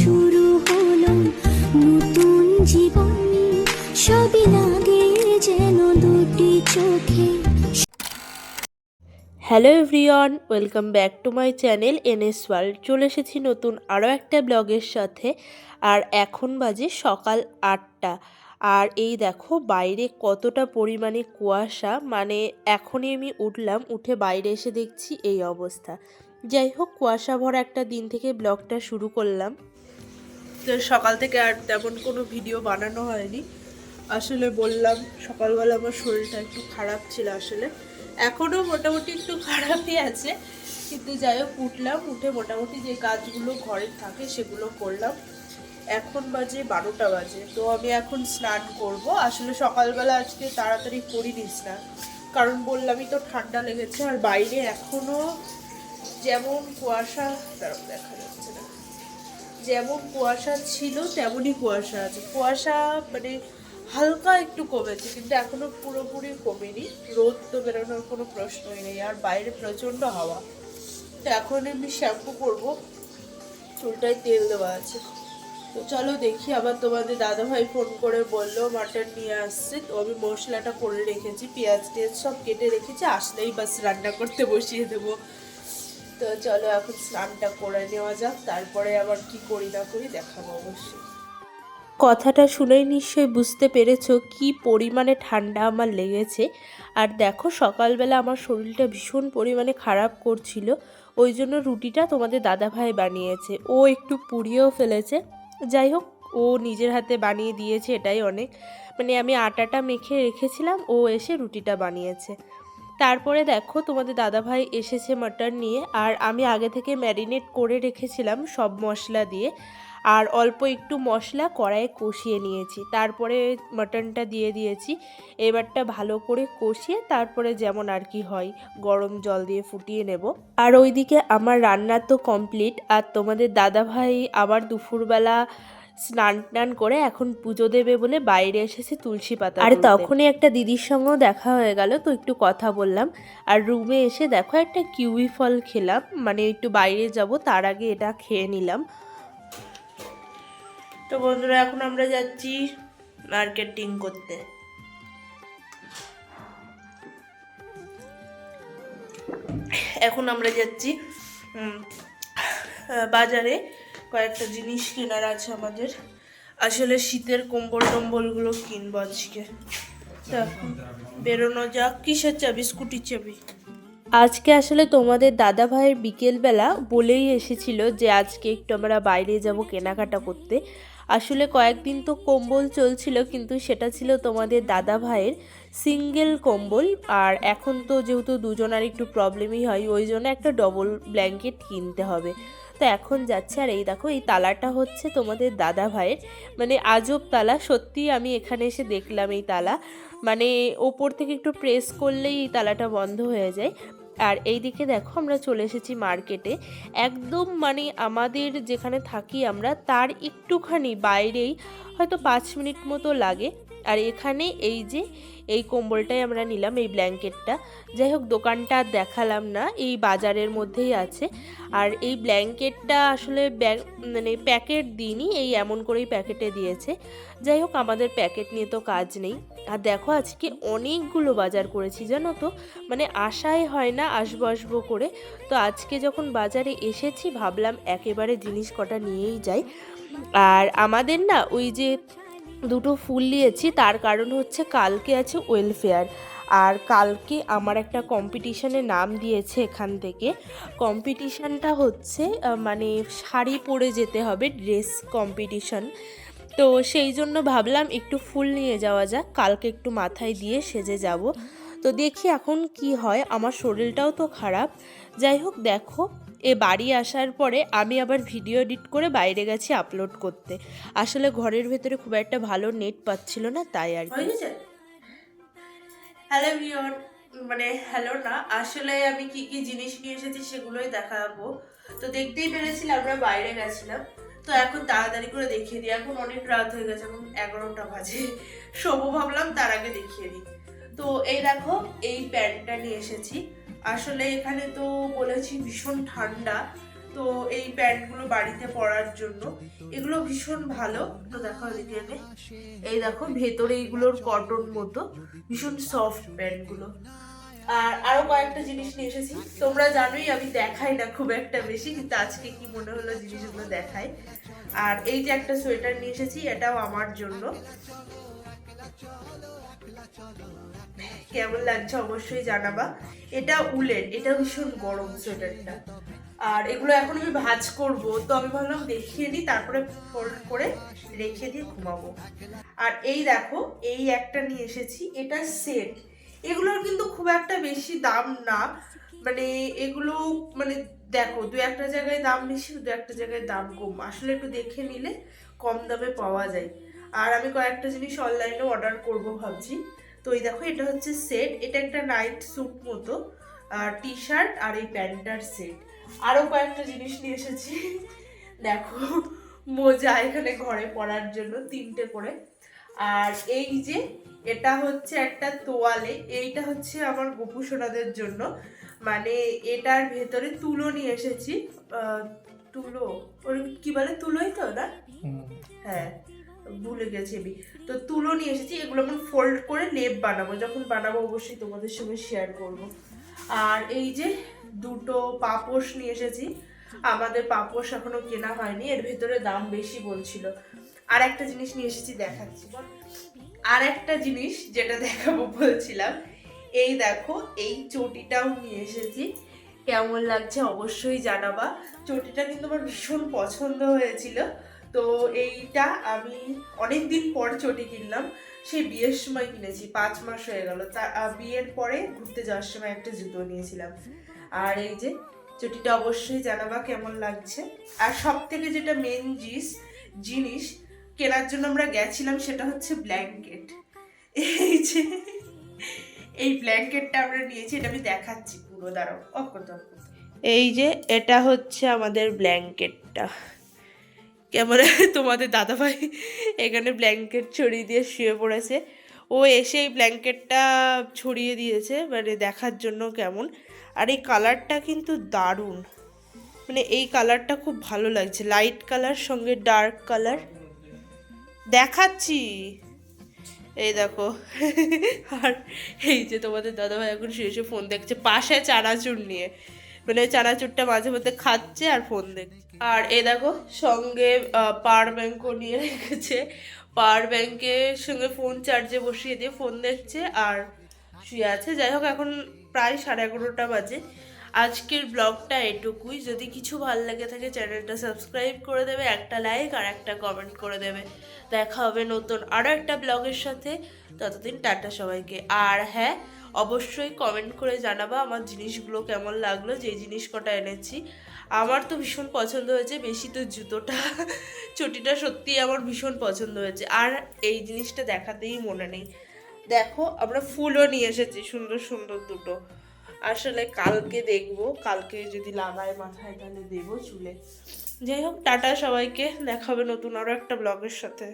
শুরু হলো নতুন যেন দুটি চোখে। Hello everyone, welcome back to my channel NS world. চলে এসেছি নতুন আরও একটা ব্লগের সাথে, আর এখন বাজে সকাল আটটা। আর এই দেখো, বাইরে কতটা পরিমাণে কুয়াশা মানে এখনই আমি উঠলাম, উঠে বাইরে এসে দেখছি এই অবস্থা। যাই হোক কুয়াশা ভরা একটা দিন থেকে ব্লগটা শুরু করলাম। তো সকাল থেকে আর তেমন কোনো ভিডিও বানানো হয়নি। আসলে বললাম, সকালবেলা আমার শরীরটা একটু খারাপ ছিল আসলে। এখনও মোটামুটি একটু খারাপই আছে। কিন্তু যাই হোক, উঠলাম, উঠে মোটামুটি যে কাজগুলো ঘরে থাকে সেগুলো করলাম। এখন বাজে বারোটা বাজে, তো আমি এখন স্নান করব। আসলে সকালবেলা আজকে তাড়াতাড়ি করিনি স্নান। কারণ বললামই তো ঠান্ডা লেগেছে, আর বাইরে এখনও যেমন কুয়াশা দাঁড়াও, দেখা যাচ্ছে না। যেমন কুয়াশা ছিল তেমনই কুয়াশা আছে। কুয়াশা মানে হালকা একটু কমেছে কিন্তু এখনও পুরোপুরি কমেনি। রোদ তো বেরোনোর কোনো প্রশ্নই নেই আর বাইরে প্রচণ্ড হাওয়া। তো এখন আমি শ্যাম্পু করব। চুলটায় তেল দেওয়া আছে। তো চলো দেখি আবার তোমাদের দাদাভাই ফোন করে বলল মাটন নিয়ে আসছে। তো আমি মশলাটা করে রেখেছি পেঁয়াজ টেয়াজ সব কেটে রেখেছি আসলেই বাস রান্না করতে বসিয়ে দেবো। তো চলো এখন স্নানটা করে নেওয়া যাক, তারপরে আবার কি করি না করি দেখাবো অবশ্যই। কথাটা শুনেই নিশ্চয়ই বুঝতে পেরেছ কি পরিমাণে ঠান্ডা আমার লেগেছে। আর দেখো সকালবেলা আমার শরীরটা ভীষণ পরিমাণে খারাপ করছিল, ওই জন্য রুটিটা তোমাদের দাদাভাই বানিয়েছে। ও একটু পুড়িয়েও ফেলেছে, যাই হোক, ও নিজের হাতে বানিয়ে দিয়েছে, এটাই অনেক। মানে আমি আটাটা মেখে রেখেছিলাম, ও এসে রুটিটা বানিয়েছে। তারপরে দেখো তোমাদের দাদাভাই এসেছে মাটন নিয়ে, আর আমি আগে থেকে ম্যারিনেট করে রেখেছিলাম সব মশলা দিয়ে, আর অল্প একটু মশলা কড়াইয়ে কষিয়ে নিয়েছি। তারপরে মাটনটা দিয়ে দিয়েছি, এবারটা ভালো করে কষিয়ে তারপরে যেমন আর কি হয়, গরম জল দিয়ে ফুটিয়ে নেব। আর ওইদিকে আমার রান্না তো কমপ্লিট আর তোমাদের দাদাভাই আবার দুপুরবেলা স্নান টান করে এখন পুজো দেবে বলে বাইরে এসেছে তুলসী পাতা আর তখনই একটা দিদির সঙ্গেও দেখা হয়ে গেল তো একটু কথা বললাম। আর রুমে এসে দেখো একটা কিউই ফল খেলাম মানে একটু বাইরে যাব তার আগে এটা খেয়ে নিলাম। তো বন্ধুরা এখন আমরা যাচ্ছি মার্কেটিং করতে। এখন আমরা যাচ্ছি বাজারে। কয়েকটা জিনিস কেনার আছে আমাদের। আসলে শীতের কম্বল টম্বলগুলো কিনবো আজকে। বেরোনো যাক। কিসের চাবি? স্কুটির চাবি। আজকে আসলে তোমাদের দাদা ভাইয়ের বিকেলবেলা বলেই এসেছিল যে আজকে একটু আমরা বাইরে যাব কেনাকাটা করতে। আসলে কয়েকদিন তো কম্বল চলছিল, কিন্তু সেটা ছিল তোমাদের দাদা ভাইয়ের সিঙ্গেল কম্বল, আর এখন তো যেহেতু দুজনার একটু প্রবলেমই হয়, ওই জন্য একটা ডবল ব্ল্যাঙ্কেট কিনতে হবে। তো এখন যাচ্ছে, আর এই দেখো, এই তালাটা হচ্ছে তোমাদের দাদা ভাইয়ের। মানে আজব তালা সত্যি আমি এখানে এসে দেখলাম এই তালা। মানে ওপর থেকে একটু প্রেস করলেই এই তালাটা বন্ধ হয়ে যায়। আর এই দিকে দেখো, আমরা চলে এসেছি মার্কেটে একদম মানে আমাদের যেখানে থাকি আমরা, তার একটুখানি বাইরেই হয়তো পাঁচ মিনিট মতো লাগে। আর এখানে এই যে, এই কম্বলটাই আমরা নিলাম, এই ব্ল্যাঙ্কেটটা। যাই হোক, দোকানটা আর দেখালাম না, এই বাজারের মধ্যেই আছে। আর এই ব্ল্যাঙ্কেটটা আসলে মানে প্যাকেট দিইনি, এই এমন করেই প্যাকেটে দিয়েছে। যাই হোক, আমাদের প্যাকেট নিয়ে তো কাজ নেই। আর দেখো, আজকে অনেকগুলো বাজার করেছি, জানো তো? মানে আশাই হয় না আসব আসব করে। তো আজকে যখন বাজারে এসেছি, ভাবলাম একেবারে জিনিস কটা নিয়েই যাই। আর আমাদের না, ওই যে দুটো ফুল নিয়েছি, তার কারণ হচ্ছে কালকে আছে ওয়েলফেয়ার আর কালকে আমার একটা কম্পিটিশানে নাম দিয়েছে এখান থেকে। কম্পিটিশানটা হচ্ছে মানে শাড়ি পরে যেতে হবে ড্রেস কম্পিটিশন তো সেই জন্য ভাবলাম একটু ফুল নিয়ে যাওয়া যাক, কালকে একটু মাথায় দিয়ে সেজে যাব। তো দেখি এখন কি হয়, আমার শরীরটাও তো খারাপ। যাই হোক, দেখো এ বাড়ি আসার পরে আমি আবার ভিডিও এডিট করে বাইরে গেছি আপলোড করতে। আসলে ঘরের ভেতরে খুব একটা ভালো নেট পাচ্ছিল না, তাই আর কি। হ্যালো ভিওর মানে হ্যালো না, আসলে আমি কি কি জিনিস নিয়ে এসেছি সেগুলোই দেখাবো। তো দেখতেই পেরেছিলাম আমরা বাইরে গেছিলাম। তো এখন তাড়াতাড়ি করে দেখিয়ে দিই, এখন অনেক রাত হয়ে গেছে, এখন এগারোটা বাজে। শোবো ভাবলাম তার আগে দেখিয়ে দিই। তো এই দেখো, এই প্যান্টটা নিয়ে এসেছি। আসলে এখানে তো বলেছি ভীষণ ঠান্ডা, তো এই প্যান্টগুলো বাড়িতে পরার জন্য। এগুলো ভীষণ ভালো। তো দেখো এদিকে এই দেখো ভেতরে এইগুলোর কটন মতো ভীষণ সফট প্যান্টগুলো। আর আরও কয়েকটা জিনিস নিয়ে এসেছি। তোমরা জানোই আমি দেখাই না খুব একটা বেশি, কিন্তু আজকে কি মনে হলো জিনিসগুলো দেখাই। আর এই যে একটা সোয়েটার নিয়ে এসেছি, এটাও আমার জন্য। কেমন লাগছে অবশ্যই জানাবা। এটা উলের, এটা ভীষণ গরম সোয়েটারটা। আর এগুলো এখন আমি ভাজ করব, তো আমি ভাবলাম দেখিয়ে নিই তারপরে ফোল্ড করে রেখে দিয়ে ঘুমাবো। আর এই দেখো, এই একটা নিয়ে এসেছি, এটা সেট এগুলোর কিন্তু খুব একটা বেশি দাম না মানে এগুলো মানে দেখো, দু একটা জায়গায় দাম বেশি, দু একটা জায়গায় দাম কম। আসলে একটু দেখে নিলে কম দামে পাওয়া যায়। আর আমি কয়েকটা জিনিস অনলাইনে অর্ডার করব ভাবছি। তো এই দেখো এটা হচ্ছে সেট এটা একটা নাইট স্যুট মতো আর টি শার্ট আর এই প্যান্টার সেট আরও কয়েকটা জিনিস নিয়ে এসেছি। দেখো মোজা এখানে ঘরে পরার জন্য তিনটে করে। আর এই যে এটা হচ্ছে একটা তোয়ালে এইটা হচ্ছে আমার গপু সোনাদের জন্য। মানে এটার ভেতরে তুলো নিয়ে এসেছি। তুলো ওর কি বলে? তুলোই তো না হ্যাঁ। ভুলে গেছি আমি। তো তুলো নিয়ে এসেছি, এগুলো আমি ফোল্ড করে লেপ বানাবো, যখন বানাবো অবশ্যই তোমাদের সঙ্গে শেয়ার করব। আর এই যে দুটো পাপোশ নিয়ে এসেছি, আমাদের পাপোশ এখনও কেনা হয়নি, এর ভেতরে দাম বেশি বলছিল। আর একটা জিনিস নিয়ে এসেছি দেখাচ্ছি। আর একটা জিনিস যেটা দেখাবো বলছিলাম, এই দেখো, এই চটিটাও নিয়ে এসেছি। কেমন লাগছে অবশ্যই জানাবা। চটিটা কিন্তু আমার ভীষণ পছন্দ হয়েছিল। তো এইটা আমি অনেক দিন পর চটি কিনলাম সেই বিয়ের সময় কিনেছি, পাঁচ মাস হয়ে গেল। তা বিয়ের পরে ঘুরতে যাওয়ার সময় একটা জুতো নিয়েছিলাম। আর এই যে চটিটা অবশ্যই জানাবা কেমন লাগছে। আর সব থেকে যেটা মেন জিনিস জিনিস, কেনার জন্য আমরা গেছিলাম সেটা হচ্ছে ব্ল্যাঙ্কেট এই যে, এই ব্ল্যাঙ্কেটটা আমরা নিয়েছি, এটা আমি দেখাচ্ছি পুরো, দাঁড়াও অফ। এই যে এটা হচ্ছে আমাদের ব্ল্যাঙ্কেটটা কেমন তোমাদের দাদাভাই এখানে ব্ল্যাঙ্কেট ছড়িয়ে দিয়ে শুয়ে পড়েছে। ও এসে এই ব্ল্যাঙ্কেটটা ছড়িয়ে দিয়েছে মানে দেখার জন্য কেমন। আর এই কালারটা কিন্তু দারুণ। মানে এই কালারটা খুব ভালো লাগছে। লাইট কালার সঙ্গে ডার্ক কালার দেখাচ্ছি। এই দেখো। আর এই যে তোমাদের দাদাভাই এখন শুয়ে শুয়ে ফোন দেখছে। পাশে চানাচুর নিয়ে। মানে চানাচুরটা মাঝে মধ্যে খাচ্ছে আর ফোন দেখছে। আর এ দেখো, সঙ্গে পাওয়ার ব্যাঙ্কও নিয়ে রেখেছে। পাওয়ার ব্যাঙ্কের সঙ্গে ফোন চার্জে বসিয়ে দিয়ে ফোন দেখছে আর শুয়ে আছে। যাই হোক, এখন প্রায় সাড়ে এগারোটা বাজে। আজকের ব্লগটা এটুকুই। যদি কিছু ভালো লাগে থাকে চ্যানেলটা সাবস্ক্রাইব করে দেবে, একটা লাইক আর একটা কমেন্ট করে দেবে। দেখা হবে নতুন আরও একটা ব্লগের সাথে। ততদিন টাটা সবাইকে। আর হ্যাঁ অবশ্যই কমেন্ট করে জানাবা আমার জিনিসগুলো কেমন লাগল যে জিনিস কটা এনেছি। আমার তো ভীষণ পছন্দ হয়েছে, বেশি তো জুতোটা। চটিটা সত্যিই আমার ভীষণ পছন্দ হয়েছে। আর এই জিনিসটা দেখাতেই মনে নেই। দেখো, আমরা ফুলও নিয়ে এসেছি, সুন্দর সুন্দর দুটো। আসলে কালকে দেখব, কালকে যদি লাগায় মাথায় তাহলে দেবো চুলে। যাই হোক, টাটা সবাইকে, দেখাবে নতুন আরও একটা ব্লগের সাথে।